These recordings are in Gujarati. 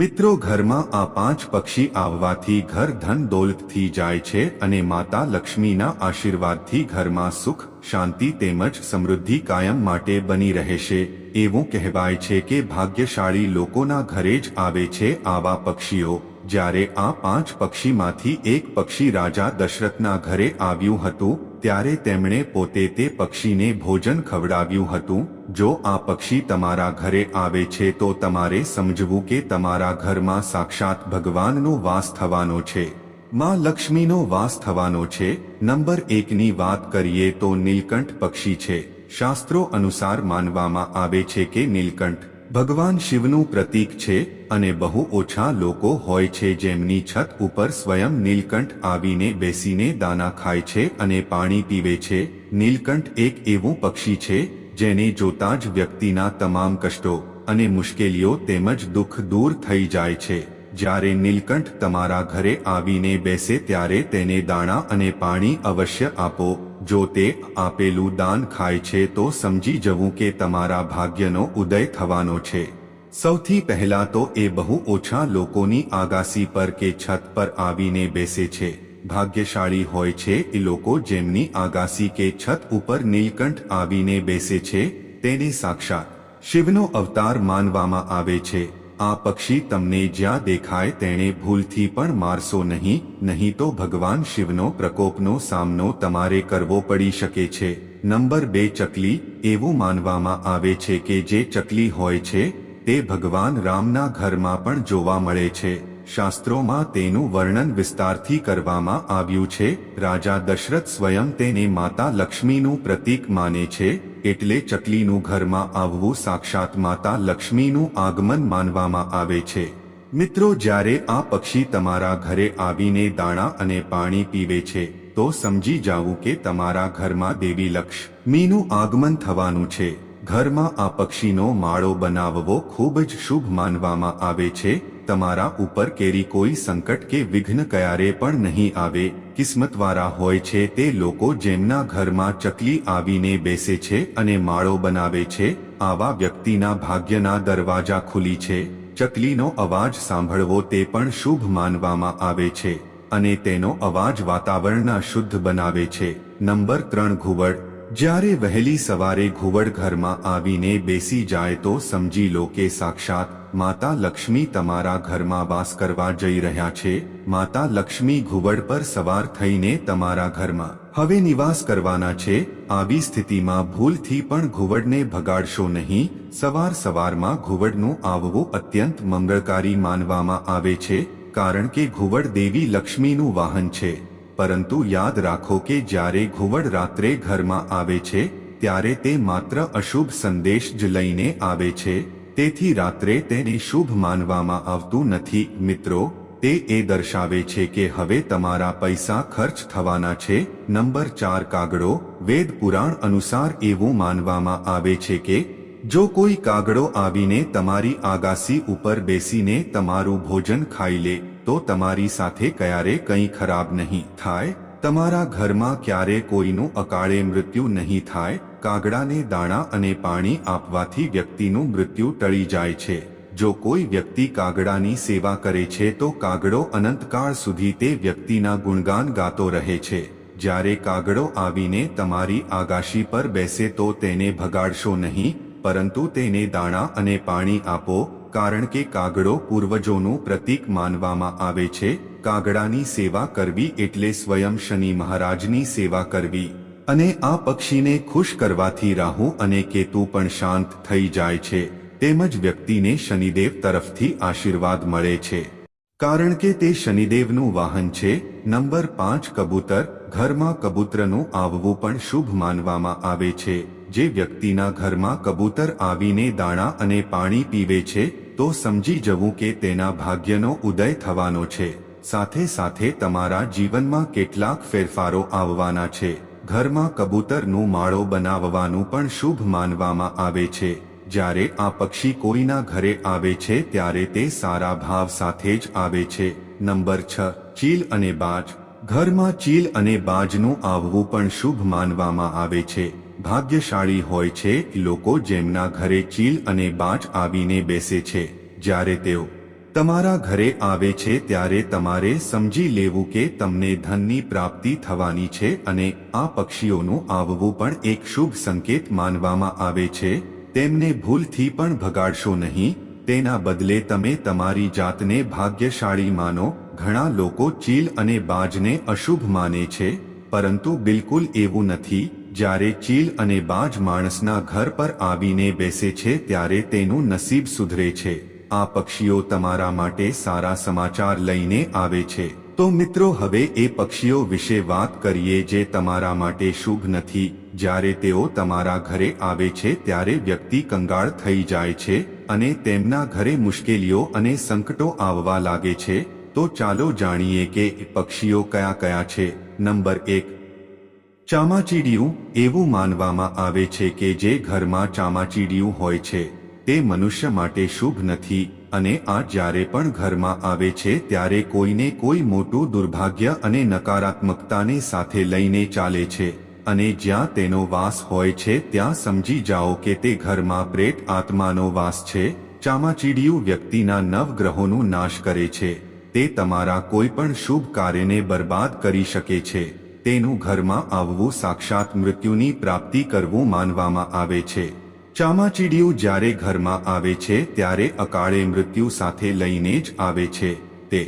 મિત્રો ઘરમાં આ પાંચ પક્ષી આવવાથી ઘર ધન દોલતથી જાય છે અને માતા લક્ષ્મીના આશીર્વાદથી ઘરમાં સુખ, શાંતિ તેમજ સમૃદ્ધિ કાયમ માટે બની રહેશે. એવું કહેવાય છે કે ભાગ્યશાળી લોકોના ઘરે જ આવે છે આવા પક્ષીઓ. જ્યારે આ પાંચ પક્ષીમાંથી એક પક્ષી રાજા દશરથના ઘરે આવ્યું હતું, ત્યારે તેમણે પોતે તે પક્ષીને ભોજન ખવડાવ્યું હતું. જો આ પક્ષી તમારા ઘરે આવે છે તો તમારે સમજવું કે તમારા ઘરમાં સાક્ષાત ભગવાનનો વાસ થવાનો છે. માં લક્ષ્મીનો વાસ થવાનો છે. નંબર એકની વાત કરીએ તો નીલકંઠ પક્ષી છે. શાસ્ત્રો અનુસાર માનવામાં આવે છે કે નીલકંઠ ભગવાન શિવનું પ્રતીક છે અને બહુ ઓછા લોકો હોય છે જેમની છત ઉપર સ્વયં નીલકંઠ આવીને બેસીને દાના ખાય છે અને પાણી પીવે છે. નીલકંઠ એક એવું પક્ષી છે જેને જોતા જ વ્યક્તિના તમામ કષ્ટો અને મુશ્કેલીઓ તેમજ દુઃખ દૂર થઈ જાય છે. જ્યારે નીલકંઠ તમારા ઘરે આવીને બેસે ત્યારે તેને દાણા અને પાણી અવશ્ય આપો. જો તે આપેલું દાન ખાય છે તો સમજી જવું કે તમારા ભાગ્યનો ઉદય થવાનો છે. સૌથી પહેલા તો એ બહુ ઓછા લોકોની આગાસી પર કે છત પર આવીને બેસે છે. ભાગ્યશાળી હોય છે, એ લોકો જેમની આગાસી કે છત ઉપર નીલકંઠ આવીને બેસે છે, તેને સાક્ષાત શિવનો અવતાર માનવામાં આવે છે. આ પક્ષી તમને જ્યાં દેખાય તેણે ભૂલથી પણ મારશો નહીં નહીં તો ભગવાન શિવનો પ્રકોપનો સામનો તમારે કરવો પડી શકે છે. નંબર બે, ચકલી એવું માનવામાં આવે છે કે જે ચકલી હોય છે, તે ભગવાન રામના ઘરમાં પણ જોવા મળે છે. શાસ્ત્રોમાં તેનું વર્ણન વિસ્તારથી કરવામાં આવ્યું છે. રાજા દશરથ સ્વયં તેને માતા લક્ષ્મીનું પ્રતીક માને છે, એટલે ચકલીનું ઘરમાં આવવું સાક્ષાત માતા લક્ષ્મીનું આગમન માનવામાં આવે છે. મિત્રો, જ્યારે આ પક્ષી તમારા ઘરે આવીને દાણા અને પાણી પીવે છે, તો સમજી જાવું કે તમારા ઘરમાં દેવી લક્ષ્મીનું આગમન થવાનું છે. ઘરમાં આ પક્ષીનો માળો બનાવવો ખૂબ જ શુભ માનવામાં આવે છે. તમારા ઉપર કેરી કોઈ સંકટ કે વિઘ્ન ક્યારે પણ નહીં આવે, કિસ્મતવાળા હોય છે તે લોકો જેમના ઘરમાં ચકલી આવીને બેસે છે અને માળો બનાવે છે, આવા વ્યક્તિના ભાગ્યના દરવાજા ખુલી છે, ચકલીનો અવાજ સાંભળવો તે પણ શુભ માનવામાં આવે છે, અને તેનો અવાજ વાતાવરણના શુદ્ધ બનાવે છે. નંબર ત્રણ, ઘુવડ. જ્યારે વહેલી સવારે ઘુવડ ઘરમાં આવીને બેસી જાય તો સમજી લો કે સાક્ષાત માતા લક્ષ્મી તમારા ઘરમાં વાસ કરવા જઈ રહ્યા છે. માતા લક્ષ્મી ઘુવડ પર સવાર થઈને તમારા ઘરમાં હવે નિવાસ કરવાના છે. આવી સ્થિતિમાં ભૂલથી પણ ઘુવડને ભગાડશો નહીં. સવાર સવારમાં ઘુવડનું આવવું અત્યંત મંગળકારી માનવામાં આવે છે, કારણ કે ઘુવડ દેવી લક્ષ્મીનું વાહન છે. પરંતુ યાદ રાખો કે જ્યારે ઘુવડ રાત્રે ઘરમાં આવે છે, ત્યારે તે માત્ર અશુભ સંદેશ જ લઈને આવે છે. તેથી રાત્રે તેને શુભ માનવામાં આવતું નથી. મિત્રો, તે એ દર્શાવે છે કે હવે તમારા પૈસા ખર્ચ થવાના છે. નંબર ચાર કાગડો, વેદ પુરાણ અનુસાર એવું માનવામાં આવે છે કે, જો કોઈ કાગડો આવીને તમારી આગાસી ઉપર બેસીને તમારું ભોજન ખાઈ લે, તો તમારી સાથે ક્યારે કંઈ ખરાબ નહીં થાય. તમારા ઘરમાં ક્યારે કોઈનું અકાળે મૃત્યુ નહીં થાય. કાગડાને દાણા અને પાણી આપવાથી વ્યક્તિનું મૃત્યુ ટળી જાય છે. જો કોઈ વ્યક્તિ કાગડાની સેવા કરે છે તો કાગડો અનંતકાળ સુધી તે વ્યક્તિના ગુણગાન ગાતો રહે છે. જ્યારે કાગડો આવીને તમારી આગાશી પર બેસે તો તેને ભગાડશો નહીં, પરંતુ તેને દાણા અને પાણી આપો, કારણ કે કાગડો પૂર્વજોનું પ્રતીક માનવામાં આવે છે. કાગડાની સેવા કરવી એટલે સ્વયં શનિ મહારાજની સેવા કરવી. અને આ પક્ષીને ખુશ કરવાથી રાહુ અને કેતુ પણ શાંત થઈ જાય છે. તેમજ વ્યક્તિને શનિદેવ તરફથી આશીર્વાદ મળે છે. કારણ કે તે શનિદેવનું વાહન છે, નંબર પાંચ કબૂતર, ઘરમાં કબૂતરનું આવવું પણ શુભ માનવામાં આવે છે. જે વ્યક્તિના ઘરમાં કબૂતર આવીને દાણા અને પાણી પીવે છે, તો સમજી જવું કે તેના ભાગ્યનો ઉદય થવાનો છે. સાથે સાથે તમારા જીવનમાં કેટલાક ફેરફારો આવવાના છે. ઘરમાં કબૂતરનું માળો બનાવવાનું પણ શુભ માનવામાં આવે છે. જ્યારે આ પક્ષી કોઈના ઘરે આવે છે ત્યારે તે સારા ભાવ સાથે જ આવે છે. નંબર છ, ચીલ અને બાજ. ઘરમાં ચીલ અને બાજનું આવવું પણ શુભ માનવામાં આવે છે. ભાગ્યશાળી હોય છે લોકો જેમના ઘરે ચીલ અને બાજ આવીને બેસે છે. જ્યારે તેઓ તમારા ઘરે આવે છે ત્યારે તમારે સમજી લેવું કે તમને ધનની પ્રાપ્તિ થવાની છે અને આ પક્ષીઓનું આવવું પણ એક શુભ સંકેત માનવામાં આવે છે. તેમને ભૂલથી પણ ભગાડશો નહીં. તેના બદલે તમે તમારી જાતને ભાગ્યશાળી માનો. ઘણા લોકો ચીલ અને બાજને અશુભ માને છે, પરંતુ બિલકુલ એવું નથી. જ્યારે ચીલ અને બાજ માણસના ઘર પર આવીને બેસે છે ત્યારે તેનું નસીબ સુધરે છે. આ પક્ષીઓ તમારા માટે સારા સમાચાર લઈને આવે છે. તો મિત્રો, હવે એ પક્ષીઓ વિશે વાત કરીએ જે તમારા માટે શુભ નથી. જ્યારે તેઓ તમારા ઘરે આવે છે, ત્યારે વ્યક્તિ કંગાળ થઈ જાય છે અને તેમના ઘરે મુશ્કેલીઓ અને સંકટો આવવા લાગે છે. તો ચાલો જાણીએ કે પક્ષીઓ કયા કયા છે. નંબર એક. ચામાચીડિયું. એવું માનવામાં આવે છે કે જે ઘરમાં ચામાચીડિયું હોય છે. તે મનુષ્ય માટે શુભ નથી અને આ જ્યારે પણ ઘરમાં આવે છે ત્યારે કોઈને કોઈ મોટું દુર્ભાગ્ય અને નકારાત્મકતાને સાથે લઈને ચાલે છે. અને જ્યાં તેનો વાસ હોય છે ત્યાં સમજી જાઓ કે તે ઘરમાં પ્રેત આત્માનો વાસ છે, ચામાચીડિયું વ્યક્તિના નવગ્રહોનું નાશ કરે છે. તે તમારા કોઈ પણ શુભ કાર્યને બરબાદ કરી શકે છે. તેનું ઘરમાં આવવું સાક્ષાત મૃત્યુની પ્રાપ્તિ કરવું માનવામાં આવે છે. ચામાચીડિયું જ્યારે ઘરમાં આવે છે ત્યારે અકાળે મૃત્યુ સાથે લઈને જ આવે છે. તે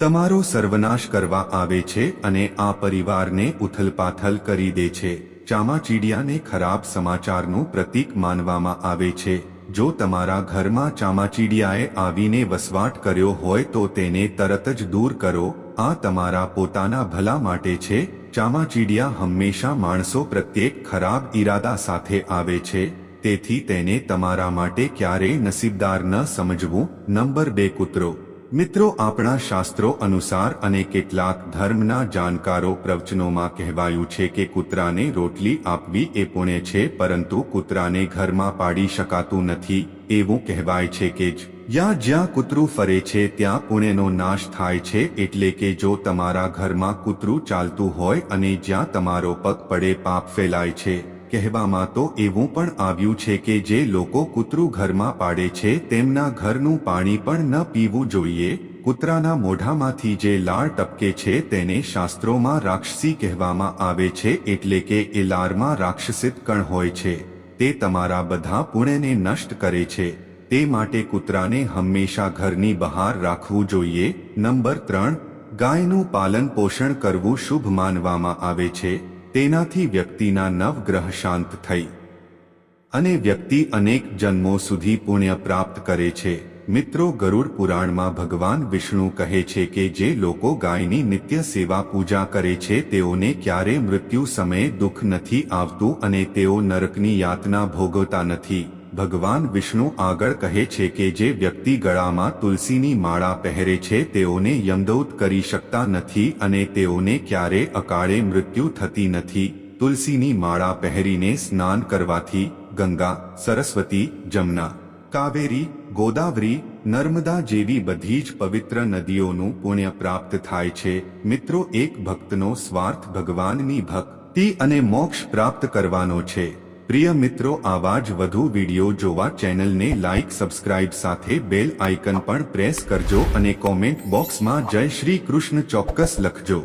તમારો સર્વનાશ કરવા આવે છે અને આ પરિવારને ઉથલપાથલ કરી દે છે. ચામાચીડિયાને ખરાબ સમાચારનું પ્રતીક માનવામાં આવે છે. જો તમારા ઘરમાં ચામાચીડિયાએ આવીને વસવાટ કર્યો હોય તો તેને તરત જ દૂર કરો. આ તમારા પોતાના ભલા માટે છે. ચામાચીડિયા હંમેશા માણસો પ્રત્યેક ખરાબ ઈરાદા સાથે આવે છે, તેથી તેને તમારા માટે ક્યારેય નસીબદાર ન સમજવું. નંબર બે, કૂતરો. મિત્રો, આપણા શાસ્ત્રો અનુસાર અને કેટલાક ધર્મના જાણકારો પ્રવચનોમાં કહેવાયું છે કે કૂતરાને રોટલી આપવી એ પુણ્ય છે, પરંતુ કૂતરાને ઘરમાં પાડી શકાતું નથી, એવું કહેવાય છે કે જ, યા જ્યાં કૂતરું ફરે છે, ત્યાં પુણ્યનો નાશ થાય છે, એટલે કે જો તમારા ઘરમાં કૂતરું ચાલતું હોય અને જ્યાં તમારો પગ પડે, પાપ ફેલાય છે. કહેવામાં તો એવું પણ આવ્યું છે કે જે લોકો કૂતરું ઘરમાં પાડે છે તેમના ઘરનું પાણી પણ ન પીવું જોઈએ, કૂતરાના મોઢામાંથી જે લાળ ટપકે છે તેને શાસ્ત્રોમાં રાક્ષસી કહેવામાં આવે છે એટલે કે એ લારમાં રાક્ષસિત કણ હોય છે, તે તમારા બધા પુણ્યને નષ્ટ કરે છે, તે માટે કૂતરાને હંમેશા ઘરની બહાર રાખવું જોઈએ. નંબર ત્રણ, ગાયનું પાલન પોષણ કરવું શુભ માનવામાં આવે છે. તેનાથી વ્યક્તિના નવગ્રહ શાંત થઈ. અને વ્યક્તિ અનેક જન્મો સુધી પુણ્ય પ્રાપ્ત કરે છે. મિત્રો, ગરુડ પુરાણમાં ભગવાન વિષ્ણુ કહે છે કે જે લોકો ગાયની નિત્ય સેવા પૂજા કરે છે, તેઓને ક્યારે મૃત્યુ સમયે દુઃખ નથી આવતું અને તેઓ નરકની યાતના ભોગવતા નથી. ભગવાન વિષ્ણુ આગળ કહે છે કે જે વ્યક્તિ ગળામાં તુલસીની માળા પહેરે છે તેઓને યમદૌત કરી શકતા નથી અને તેઓને ક્યારે અકાળે મૃત્યુ થતી નથી. તુલસીની માળા પહેરીને સ્નાન કરવાથી ગંગા, સરસ્વતી, જમના, કાવેરી, ગોદાવરી, નર્મદા જેવી બધી જ પવિત્ર નદીઓનું પુણ્ય પ્રાપ્ત થાય છે. મિત્રો, એક ભક્તનો સ્વાર્થ ભગવાનની ભક્તિ અને મોક્ષ પ્રાપ્ત કરવાનો છે. પ્રિય મિત્રો, આવા જ વધુ વીડિયો જોવા ચેનલને લાઇક સબસ્ક્રાઇબ સાથે બેલ આઇકન પણ પ્રેસ કરજો અને કોમેન્ટ બોક્સમાં જય શ્રી કૃષ્ણ ચોક્કસ લખજો.